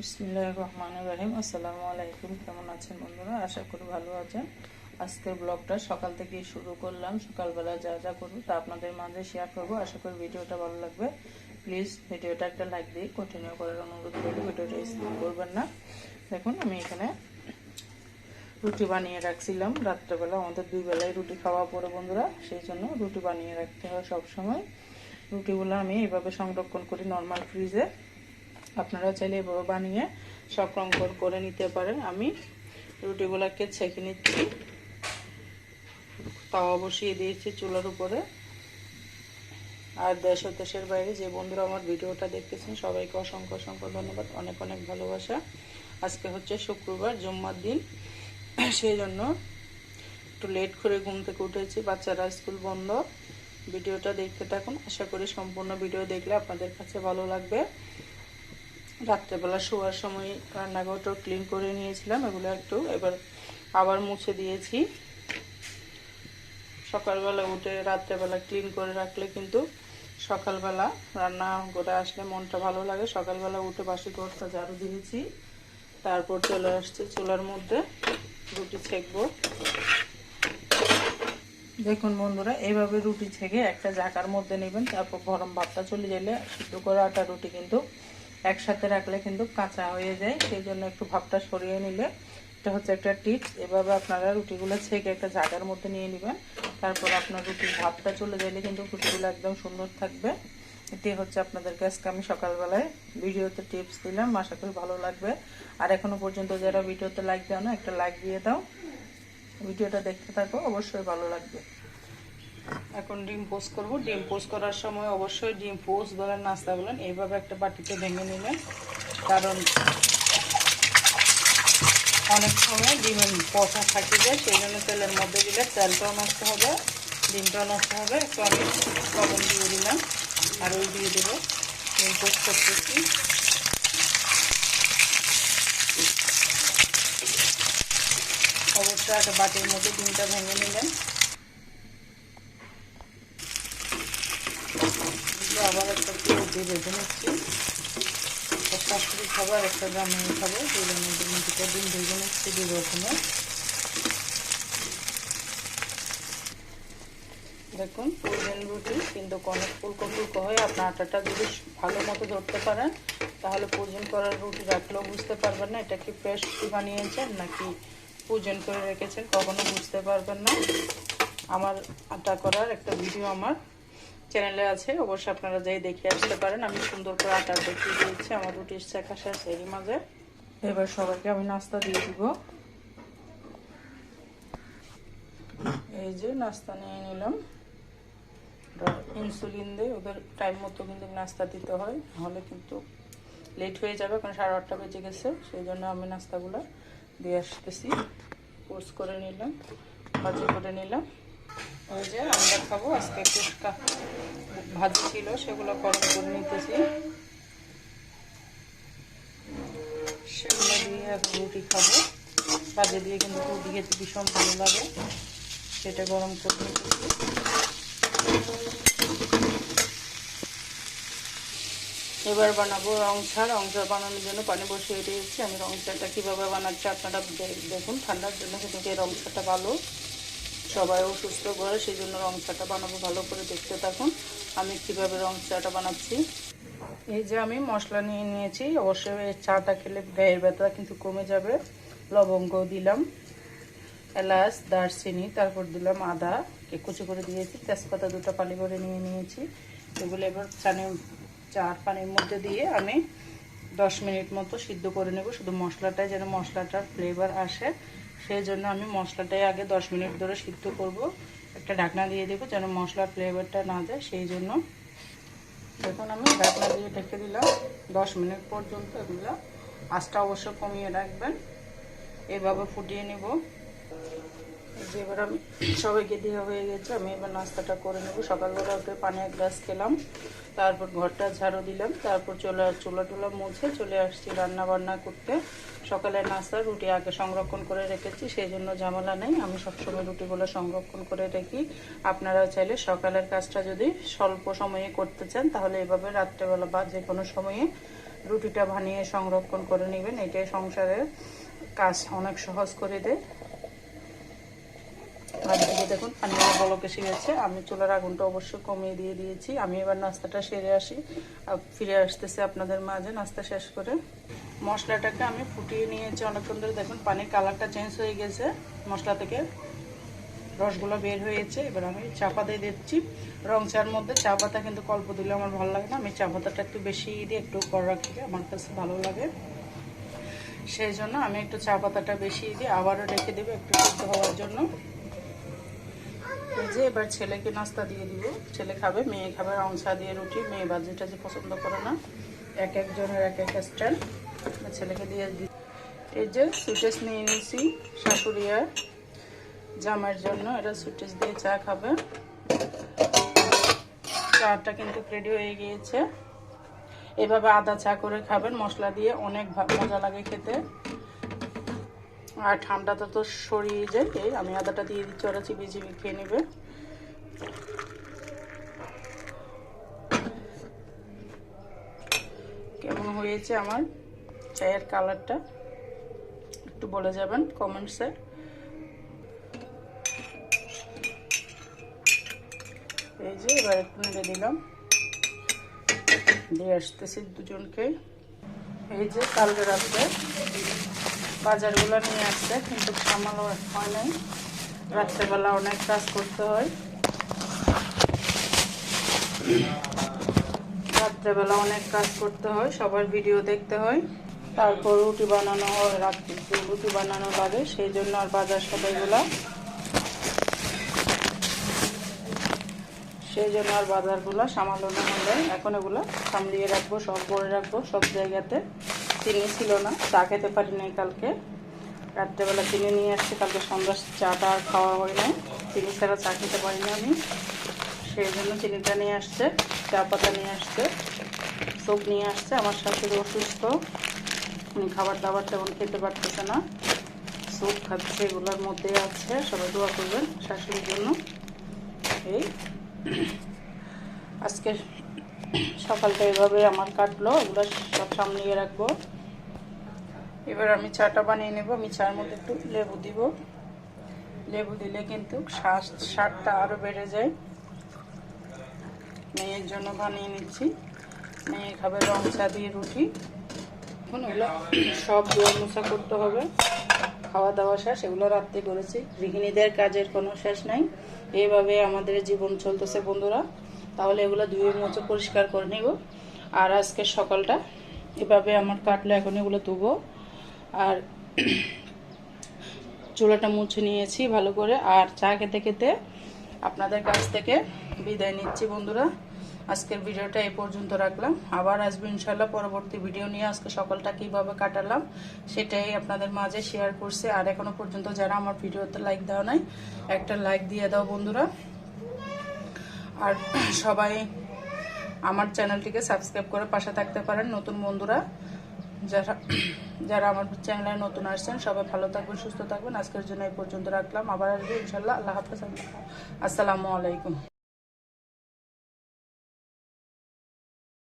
বিসমিল্লাহ রহমান রাহিম। আসসালামু আলাইকুম, কেমন আছেন বন্ধুরা? আশা করি ভালো আছেন। আজকের ব্লগটা সকাল থেকেই শুরু করলাম। সকালবেলা যা যা করব তা আপনাদের মাঝে শেয়ার করব। আশা করি ভিডিওটা ভালো লাগবে। প্লিজ ভিডিওটা একটা লাইক দিয়ে কন্টিনিউ করার অনুরোধ করব ভিডিওটা স্কিপ করবেন না। দেখুন, আমি এখানে রুটি বানিয়ে রাখছিলাম। রাত্রেবেলা আমাদের দুই বেলায় রুটি খাওয়া পরে বন্ধুরা। সেই জন্য রুটি বানিয়ে রাখতে হয় সবসময়। রুটিগুলো আমি এইভাবে সংরক্ষণ করি নর্মাল ফ্রিজে আপনারা চাইলে এভাবে বানিয়ে সংরক্ষণ করে নিতে পারেন। আমি রুটিগুলোকে ছেঁকে নিচ্ছি। তাওয়া বসিয়ে দিয়েছি চুলার উপরে। আর দেশ ও দেশের বাইরে যে বন্ধুরা আমার ভিডিওটা দেখতেছেন, সবাইকে অসংখ্য অসংখ্য ধন্যবাদ। অনেক অনেক ভালোবাসা। আজকে হচ্ছে শুক্রবার, জুম্মার দিন। সেই জন্য একটু লেট করে ঘুম থেকে উঠেছি। বাচ্চারা স্কুল বন্ধ। ভিডিওটা দেখতে থাকুন। আশা করি সম্পূর্ণ ভিডিও দেখলে আপনাদের কাছে ভালো লাগবে। রাত্রেবেলা শোয়ার সময় রান্নাঘরটা ক্লিন করে নিয়েছিলাম, এগুলো একটু এবার আবার মুছে দিয়েছি। সকালবেলা উঠে রাত্রেবেলা ক্লিন করে রাখলে কিন্তু সকালবেলা রান্না করে আসলে মনটা ভালো লাগে। সকালবেলা উঠে বাসি ঘরটা ঝাড়ু দিয়েছি, তারপর চলে আসছে চুলার মধ্যে রুটি ছেঁকবো। দেখুন বন্ধুরা এইভাবে রুটি ছেঁকে একটা জাকার মধ্যে নেবেন, তারপর গরম ভাতটা চলে গেলে সিদ্ধ করে আটা রুটি কিন্তু একসাথে রাখলে কিন্তু কাঁচা হয়ে যায়, সেই জন্য একটু ভাবটা সরিয়ে নিলে। এটা হচ্ছে একটা টিপস। এভাবে আপনারা রুটিগুলো ছেঁকে একটা জায়গার মধ্যে নিয়ে নেবেন। তারপর আপনার রুটির ভাবটা চলে গেলে কিন্তু রুটিগুলো একদম সুন্দর থাকবে। এটি হচ্ছে আপনাদেরকে আজকে আমি সকালবেলায় ভিডিওতে টিপস দিলাম। আশা করি ভালো লাগবে। আর এখনও পর্যন্ত যারা ভিডিওতে লাইক দাও না, একটা লাইক দিয়ে দাও। ভিডিওটা দেখতে থাকো, অবশ্যই ভালো লাগবে। এখন ডিম পোস্ট করব। ডিম পোস্ট করার সময় অবশ্যই ডিম পোস্ট বলেন, নাস্তা বলেন, এইভাবে একটা বাটিতে ভেঙে নিলেন কারণ অনেক সময় ডিমের পচা থাকি যায় সেই জন্য তেলের মধ্যে দিলে তেলটাও নষ্ট হবে, ডিমটাও নষ্ট হবে। একটু আমি লবণ দিয়ে দিলাম, আর ওই দিয়ে দেবো। ডিম পোস্ট করতেছি। অবশ্যই একটা বাটির মধ্যে ডিমটা ভেঙে নিলেন আবার একটা পেঁয়াজ দিয়ে বেঁধে নিচ্ছি একটা শাশুড়ি খাব আর একটা জামাই খাব দুটো ডিম ভেজে নিচ্ছি দুই রকমের। দেখুন পুরবেন রুটি, কিন্তু অনেক ফুলকো ফুলকো হয়ে, আপনার আটাটা যদি ভালো মতো ধরতে পারেন, তাহলে পূজন করার রুটি রাখলেও বুঝতে পারবেন না, এটা কি ফ্রেশ বানিয়েছেন নাকি পূজন করে রেখেছেন, কখনো বুঝতে পারবেন না। আমার আটা করার একটা ভিডিও আমার চ্যানেলে আছে, অবশ্যই আপনারা যাই দেখে আসতে পারেন। আমি সুন্দর করে আটা দেখিয়ে দিয়েছি আমার রুটি শেখা শেষ এরই মাঝে। এবার সবাইকে আমি নাস্তা দিয়ে দিব। এই যে নাস্তা নিয়ে নিলাম। ইনসুলিন দিয়ে ওদের টাইম মতো কিন্তু নাস্তা দিতে হয়, নাহলে কিন্তু লেট হয়ে যাবে, কারণ সাড়ে আটটা বেজে গেছে, সেই জন্য আমি নাস্তাগুলো দিয়ে আসতেছি। কোর্স করে নিলাম ভাজি করে নিলাম। ওই যে আমরা খাব আজকে ফুচকা ভাজি ছিল, সেগুলো গরম করে নিতেছি। সেগুলো দিয়ে এখন রুটি খাব। ভাজি দিয়ে কিন্তু রুটি খেতে ভীষণ ভালো লাগে। সেটা গরম করে নিতেছি। এবার বানাবো রং ছাড় রং ছাড় বানানোর জন্য পানি বসিয়ে দিয়েছি। আমি রং ছাড়টা কীভাবে বানাচ্ছি আপনারা দেখুন, ঠান্ডার জন্য কিন্তু এই রং ছাড়টা ভালো। সবাই অসুস্থ করে সেই জন্য রং চাটা বানাবো, ভালো করে দেখতে থাকুন। আমি কীভাবে রং চাটা বানাচ্ছি। এই যে আমি মশলা নিয়ে নিয়েছি, অবশ্যই চাটা খেলে গায়ের ব্যথা কিন্তু কমে যাবে। লবঙ্গ দিলাম, এলাচ, দারচিনি, তারপর দিলাম আদা কুচি করে দিয়েছি, তেজপাতা দুটো পানি করে নিয়ে নিয়েছি। এগুলো এবার চানে, চার পানির মধ্যে দিয়ে আমি দশ মিনিট মতো সিদ্ধ করে নেব। শুধু মশলাটায় যেন মশলাটার ফ্লেভার আসে। সেই জন্য আমি মশলাটাই আগে দশ মিনিট ধরে সিদ্ধ করব। একটা ঢাকনা দিয়ে দেবো যেন মশলার ফ্লেভারটা না যায়, সেই জন্য। দেখুন আমি ঢাকনা দিয়ে ঢেকে দিলাম। দশ মিনিট পর্যন্ত এগুলো আঁচটা অবশ্য কমিয়ে রাখবেন। এভাবে ফুটিয়ে নেব। যে এবার আমি সবাইকে দেওয়া হয়ে গেছে, আমি এবার নাস্তাটা করে নেব। সকালবেলা উঠে পানি এক গ্লাস খেলাম, তারপর ঘরটা ঝাড়ু দিলাম, তারপর চলে চুলা টুলা মুছে চলে আসছি রান্না বান্না করতে। সকালের নাস্তা রুটি আগে সংরক্ষণ করে রেখেছি, সেই জন্য ঝামেলা নেই। আমি সবসময় রুটিগুলো সংরক্ষণ করে রাখি। আপনারা চাইলে সকালের কাজটা যদি স্বল্প সময়ে করতে চান, তাহলে এভাবে রাত্রেবেলা বা যে কোনো সময়ে রুটিটা বানিয়ে সংরক্ষণ করে নেবেন। এটাই সংসারের কাজ, অনেক সহজ করে দেয়। দিকে দেখুন পানিটা বলক এসে গেছে। আমি চুলার আগুনটা অবশ্যই কমিয়ে দিয়ে দিয়েছি। আমি এবার নাস্তাটা সেরে আসি। ফিরে আসতেছি আপনাদের মাঝে নাস্তা শেষ করে। মশলাটাকে আমি ফুটিয়ে নিয়েছি অনেকক্ষণ ধরে। দেখুন, পানির কালারটা চেঞ্জ হয়ে গেছে মশলা থেকে। রসগুলো বের হয়েছে। এবার আমি চা পাতা দিচ্ছি। রং চার মধ্যে চা পাতা কিন্তু অল্প দিলে আমার ভালো লাগে না। আমি চা পাতাটা একটু বেশি দিয়ে একটু কর রাখি, আমার কাছে ভালো লাগে। সেই জন্য আমি একটু চা পাতাটা বেশি দিয়ে আবারও রেখে দেবো একটু সিদ্ধ হওয়ার জন্য। যে এবার ছেলেকে নাস্তা দিয়ে দিব। ছেলে খাবে, মেয়ে খাবে রং চা দিয়ে রুটি, মেয়ে বাজি টাজি পছন্দ করে না। এক একজনের এক এক স্টাইল। ছেলেকে দিয়ে দিই এই যে সুইটেস নিয়ে নিয়েছি শাশুড়ি আর জামার জন্য। এটা সুইটেস দিয়ে চা খাবে। চাটা কিন্তু রেডি হয়ে গিয়েছে। এভাবে আদা চা করে খাবেন। মশলা দিয়ে অনেক মজা লাগে খেতে। আর ঠান্ডাটা তো সরিয়ে যায় এই আমি আদাটা দিয়ে দিচ্ছি, ওরা চিবিয়ে চিবিয়ে খেয়ে নেবে। কেমন হয়েছে আমার চায়ের কালারটা? একটু বলে যাবেন কমেন্টসে এই যে, এবার একটু নেড়ে দিলাম। দিয়ে আসতেছি দুজনকে। এই যে, কালকে রাত্রে। বাজারগুলো নিয়ে আসছে, কিন্তু সামালো হয় নাই। রাত্রেবেলা অনেক কাজ করতে হয়। রাত্রেবেলা অনেক কাজ করতে হয়, সবার ভিডিও দেখতে হয়। তারপর রুটি বানানো হয়, রাত্রি রুটি বানানো লাগে, সেই জন্য আর বাজার সবাইগুলা। সেই জন্য আর বাজারগুলো সামালো না হলে, এখন এগুলো সামলিয়ে রাখব, সব করে রাখব, সব জায়গাতে। চিনি ছিল না, চা খেতে পারি নাই কালকে। রাত্রেবেলা চিনি নিয়ে আসছি, কালকে সন্ধ্যা চাটা আর খাওয়া হয় নাই। চিনি ছাড়া চা খেতে পারি না আমি। সেই জন্য চিনিটা নিয়ে আসছে, চা পাতা নিয়ে আসছে, স্যুপ নিয়ে আসছে। আমার শাশুড়ি অসুস্থ, উনি খাবার দাবার তেমন খেতে পারতেছে না। স্যুপ খাচ্ছে, এগুলোর মধ্যে আছে, সবাই দোয়া করবেন শাশুড়ির জন্য। এই। আজকে সকালটা এভাবে আমার কাটলো ওগুলো সব সামলিয়ে রাখব। এবার আমি চাটা বানিয়ে নেব, আমি চার মধ্যে একটু লেবু দিব। লেবু দিলে কিন্তু শ্বাস স্বাদটা আরও বেড়ে যায়। মেয়ের জন্য বানিয়ে নিচ্ছি। মেয়ে খাবে রং চা দিয়ে রুটি। এখন ওগুলো সব দোয়া মোছা করতে হবে। খাওয়া দাওয়া শেষ, এগুলো রাত্রে করেছি। গৃহিণীদের কাজের কোনো শেষ নাই। এইভাবে আমাদের জীবন চলতেছে বন্ধুরা। তাহলে এগুলো ধুয়ে মুছে পরিষ্কার করে নিব। আর আজকে সকালটা এভাবে আমার কাটলো এখন এগুলো ধুবো। আর চুলাটা মুছে নিয়েছি ভালো করে। আর চা খেতে খেতে আপনাদের কাছ থেকে বিদায় নিচ্ছি বন্ধুরা। আজকের ভিডিওটা এই পর্যন্ত রাখলাম। আবার আসবে ইনশাল্লাহ পরবর্তী ভিডিও নিয়ে আজকে সকালটা কীভাবে কাটালাম সেটাই আপনাদের মাঝে শেয়ার করছি। আর এখনও পর্যন্ত যারা আমার ভিডিওতে লাইক দেওয়া নাই, একটা লাইক দিয়ে দাও বন্ধুরা। আর সবাই আমার চ্যানেলটিকে সাবস্ক্রাইব করে পাশে থাকতে পারেন, নতুন বন্ধুরা। যারা যারা আমার চ্যানেলে নতুন আসছেন, সবাই ভালো থাকবেন, সুস্থ থাকবেন। আজকের জন্য এই পর্যন্ত রাখলাম। আবার আসবে ইনশাল্লাহ। আল্লাহ হাফেজ। আসসালামু আলাইকুম।